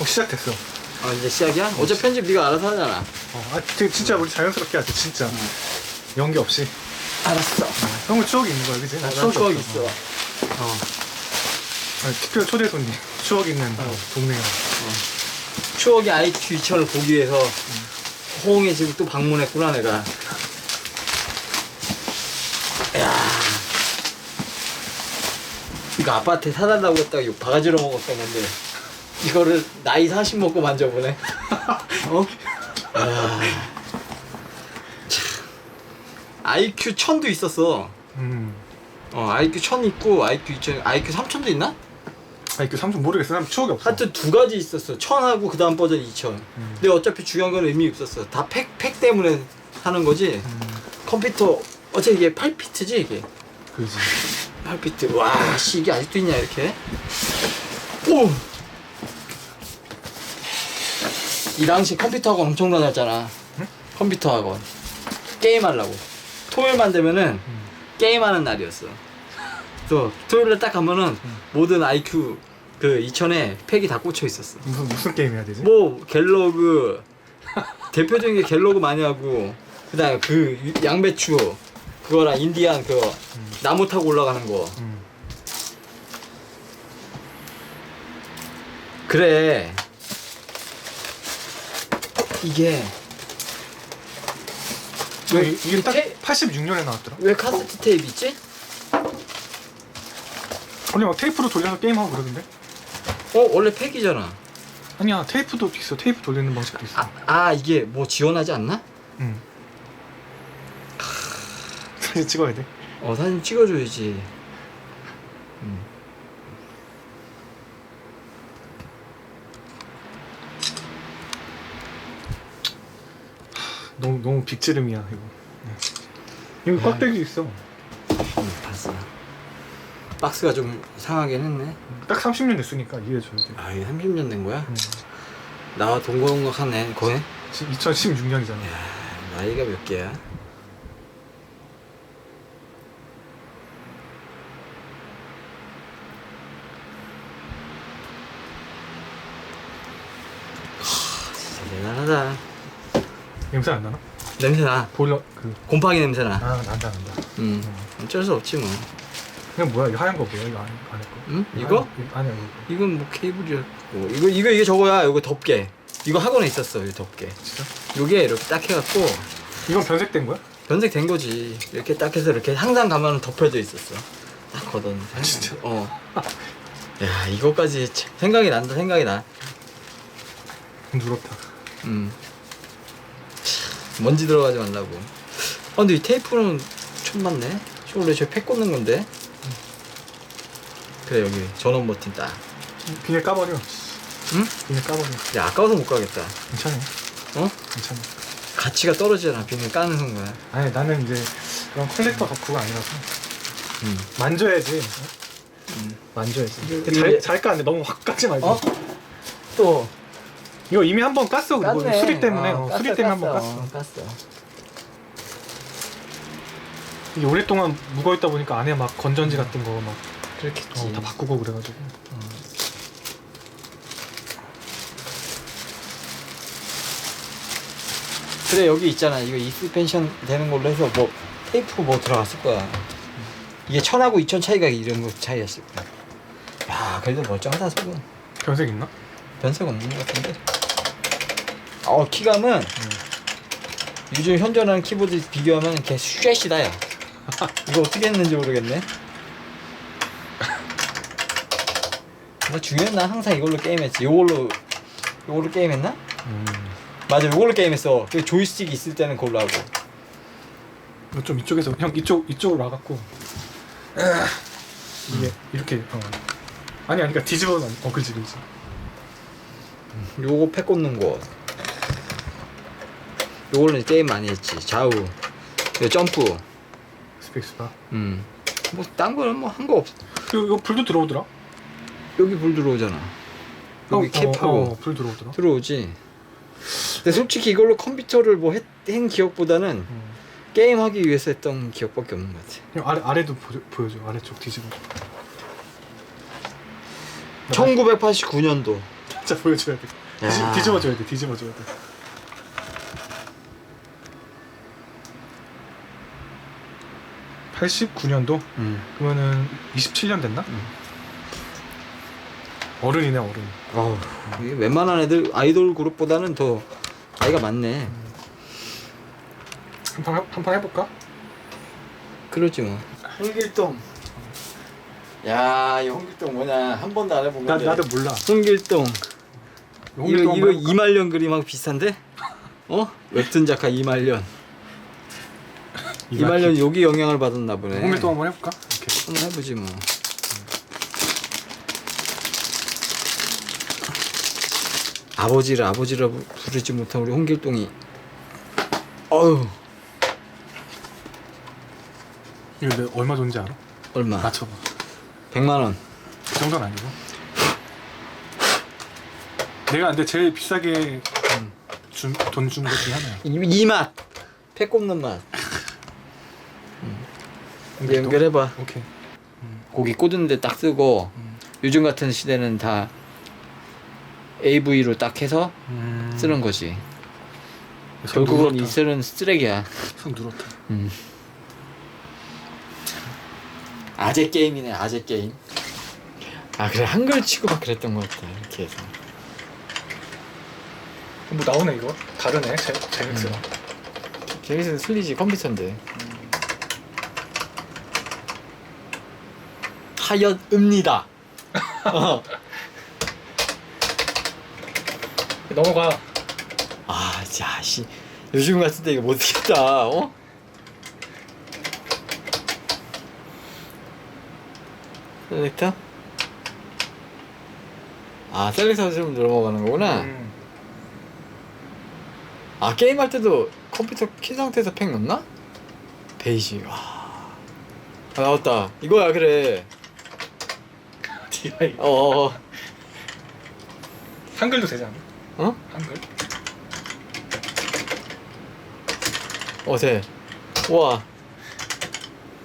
어, 시작됐어. 아 이제 시작이야? 어제 편집 네가 알아서 하잖아. 어, 아, 되게 진짜 우리 자연스럽게 하자, 진짜. 연기 없이. 알았어. 형은 추억이 있는 거야, 그지? 난난 추억 없어. 있어. 어. 아니, 특별 초대 손님. 추억 있는 어. 동네가. 추억의 IQ 2000을 보기 위해서 호응에 지금 또 방문했구나 내가. 야. 이거 아빠한테 사달라고 했다가 바가지로 먹었던 건데 이거를 나이 40 먹고 만져보네. 어? 야. 참. IQ 1000도 있었어. 음. 어, IQ 1000 있고 IQ 2000, IQ 3000도 있나? 아니, 그 삼촌 모르겠어. 난 추억이 없어. 하여튼 두 가지 있었어. 1000하고 그 다음 버전 2000. 음. 근데 어차피 중요한 건 의미 없었어. 다 팩, 팩 때문에 하는 거지. 음, 컴퓨터, 어차피 이게 8피트지, 이게. 그지. 8피트. 와, 씨, 이게 아직도 있냐, 이렇게. 오! 이 당시 컴퓨터 학원 엄청 다녔잖아. 응? 컴퓨터 학원. 게임하려고. 토요일만 되면은 음. 게임하는 날이었어. 또 토요일에 딱 가면은 음. 모든 IQ 그 2000에 팩이 다 꽂혀 있었어. 무슨, 무슨 게임 해야 되지? 뭐 갤러그 대표적인 게 갤러그 많이 하고 그다음에 그 유- 양배추 그거랑 인디안 음. 나무 타고 올라가는 거 음. 그래 이게 왜, 왜 이게 딱 테- 86년에 나왔더라? 왜 카세트 테이프 있지? 원래 막 테이프로 돌려서 게임하고 그러던데? 어 원래 팩이잖아 아니야, 테이프도 있어. 테이프 돌리는 방식도 있어. 아, 아 이게 뭐 지원하지 않나? 응. 사진 찍어야 돼. 어 사진 찍어줘야지 너무 너무 빅지름이야 이거. 네. 여기 꽉대기 있어. 음, 봤어 박스가 좀 상하긴 했네 딱 30년 됐으니까 이해해줘야 돼. 아 이게 30년 된 거야? 음. 나와 동거동거하네 거네? 2016년이잖아. 나이가 몇 개야? 하, 진짜 대단하다 냄새 안 나나? 냄새나 보일러 그. 곰팡이 냄새나 아 난다 난다. 음 어쩔 수 없지 뭐 이건 뭐야? 이 하얀 거 뭐야? 이거 안에 안에 거. 응? 이거? 하얀- 아니야 이거. 이건 뭐 케이블이었고 이거 이거 이게 저거야 이거 덮개 이거 학원에 있었어 이 덮개 진짜? 요게 이렇게 딱 해갖고 이건 변색된 거야? 변색된 거지 이렇게 딱 해서 이렇게 항상 가면 덮여져 있었어 딱 걷었는데 아, 진짜? 어야 이거까지 참 생각이 난다 생각이 나 누렇다. 음. 참, 먼지 들어가지 말라고 아 근데 이 테이프는 처음 봤네 저 원래 저팩 꽂는 건데 그래 여기 전원 버튼 딱 비닐 까버려. 응? 비닐 까버려. 야 아까워서 못 가겠다 괜찮아. 어? 괜찮아. 가치가 떨어지잖아 비닐 까는 순간 아니 나는 이제 그런 컬렉터 덕후가 아니라서 음. 만져야지. 음. 만져야지. 이게- 잘, 잘 까는데 너무 확 까지 말고. 어? 또 이거 이미 한 번 깠어. 그거 깠네. 수리 때문에. 어, 어, 수리 깠어, 때문에 한 번 깠어. 깠어. 어, 깠어. 이게 오랫동안 묵어 있다 보니까 안에 막 건전지 같은 거막 그렇겠지. 어, 다 바꾸고 그래가지고. 그래 여기 있잖아. 이거 이스 펜션 되는 걸로 해서 뭐 테이프 뭐 들어갔을 거야. 이게 천하고 이천 차이가 이런 거 차이였을 거야. 야 그래도 멀쩡하다 속은. 변색 있나? 변색 없는 것 같은데. 어 키감은 요즘 현존하는 키보드 비교하면 걔 쉐시다 야. 이거 어떻게 했는지 모르겠네. 뭐 중요한 난 항상 이걸로 게임했지. 이걸로 이걸로 게임했나? 음. 맞아, 이걸로 게임했어. 그 조이스틱 있을 때는 그걸로 하고. 이거 좀 이쪽에서 형 이쪽 이쪽으로 와갖고 이게 이렇게 어. 아니 아니 그러니까 뒤집어 놔. 어 그지 그지. 요거 팩 꽂는 거. 요걸로 이제 게임 많이 했지. 좌우. 요 점프. 스페이스바. 음. 뭐 딴 거는 뭐 한 거 없어. 이거, 이거 불도 들어오더라. 여기 불 들어오잖아. 여기 어, 캡하고 어, 어, 불 들어오더라. 들어오지. 근데 솔직히 이걸로 컴퓨터를 뭐한 기억보다는 음. 게임 하기 위해서 했던 기억밖에 없는 것 같아. 형 아래 아래도 보여, 보여줘 아래쪽 뒤집어. 1989년도. 진짜 보여줘야 돼. 뒤집, 야. 뒤집어줘야 돼. 뒤집어줘야 돼. (89년도) 음. 그러면은 (27년) 됐나? 어른이네 어른 어우, 이게 웬만한 애들 아이돌 그룹보다는 더 나이가 많네. 한판 한판 해볼까? 그러지 뭐. 홍길동. 야, 이 홍길동 뭐냐? 한 번도 안 해본 나 건데. 나도 몰라 홍길동. 이거 홍길동 이거 한번 해볼까? 이말년 그림하고 비슷한데? 어? 웹툰 작가 이말년. 이말년 여기 영향을 받았나 보네. 홍길동 한번 해볼까? 이렇게 한번 해보지 뭐. 아버지를 아버지라 부- 부르지 못한 우리 홍길동이. 어휴 이거 내 얼마 돈지 알아? 얼마? 맞춰봐 100만 원. 그 정도는 아니고 내가 근데 제일 비싸게 돈준것 중에 하나야 이, 이 맛. 폐 꼽는 맛. 이제? 연결해봐. 오케이 고기 꽂는데 딱 쓰고 음. 요즘 같은 시대는 다 AV로 딱 해서 음. 쓰는 거지. 손 결국은 누렇다. 이 셀은 쓰레기야. 손 누렇다 음. 아재 게임이네 아재 게임. 아 그래 한글 치고 막 그랬던 것 같다 이렇게 해서. 뭐 나오네 이거 다르네 제, 제닉스랑 제니스는 슬리지 컴퓨터인데. 하였읍니다. 어. 넘어가 아, 자, 씨. 요즘 같은데 이거 못 쓰겠다, 어? 셀렉터? 아, 셀렉터 좀 넘어가는 거구나. 음. 아, 게임할 때도 컴퓨터 킨 상태에서 팩 넣나? 베이지, 와. 아, 나왔다. 이거야, 그래. DI 어, 어, 어. 한글도 되지 않아? 어? 한글? 어, 돼. 우와.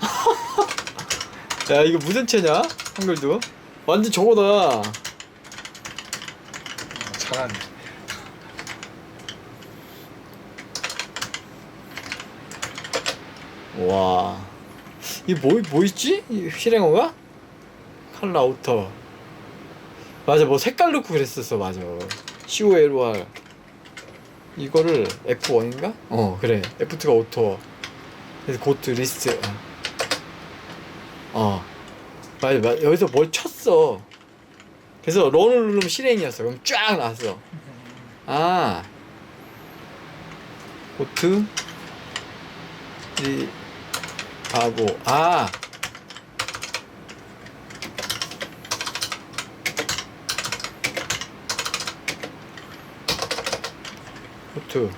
야, 이거 무슨 채냐? 한글도? 완전 저거다. 어, 잘하네 와. 이 뭐, 뭐 있지? 이 실행어가? 칼라 아우터. 맞아, 뭐 색깔 넣고 그랬었어, 맞아. COLR. 이거를 F1인가? 어, 그래. F2가 오토. 그래서 고트 리스트. 어. 맞아, 맞아. 여기서 뭘 쳤어. 그래서 런을 누르면 실행이었어. 그럼 쫙 나왔어. 아. 고트. 이 하고 아 호투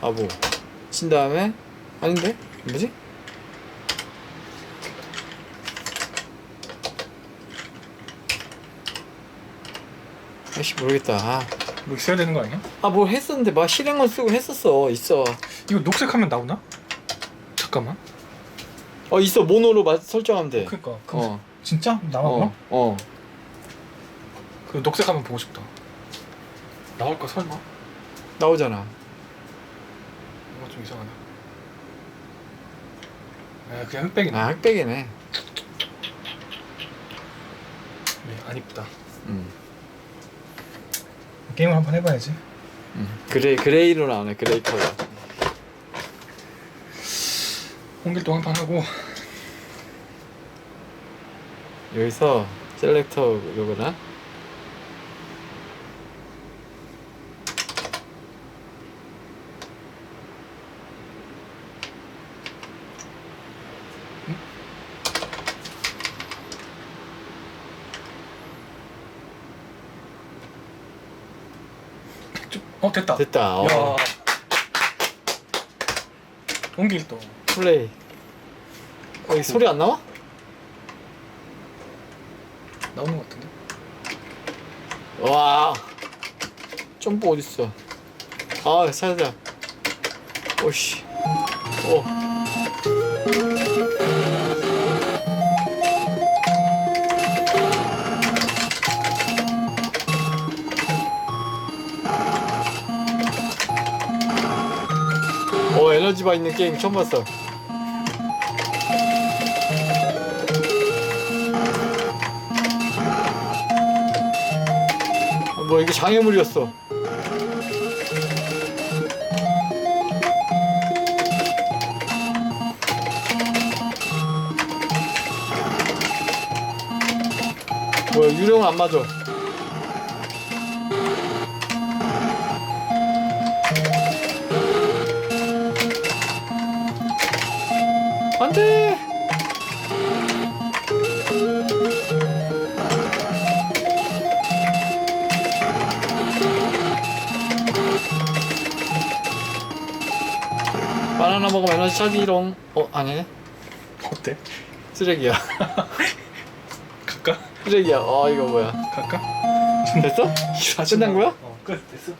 바보. 친 다음에 아닌데? 뭐지? 아씨 모르겠다. 뭐 있어야 되는 거 아니야? 아뭘 했었는데. 막 실행만 쓰고 했었어. 있어. 이거 녹색하면 나오나? 잠깐만. 어 있어. 모노로 마, 설정하면 돼. 그니까. 어. 진짜? 나와 어, 그럼? 어. 그 녹색하면 보고 싶다 나올까 설마? 나오잖아. 이거 좀 이상하다 아 그냥 흑백이네 아, 흑백이네. 네, 안 이쁘다 음. 게임을 한번 해봐야지 음. 그레이, 그레이로 나오네, 그레이 컬러. 홍길동 한판 하고 여기서 셀렉터 이거나 어 됐다 됐다. 어. 야 홍길동 플레이. 어, 이 소리 안 나와? 나오는 것 같은데 와. 점프 어딨어? 아, 찾아. 오씨. 오. 에너지 바 있는 게임 처음 봤어. 어, 뭐 이게 장애물이었어. 뭐야 유령은 안 맞아. 돼. 바나나 먹으면 에너지 차지롱. 어 아니네. 어때? 쓰레기야. 갈까? 쓰레기야. 어 이거 뭐야? 갈까? 됐어? 끝난 거야? 어, 끝 됐어.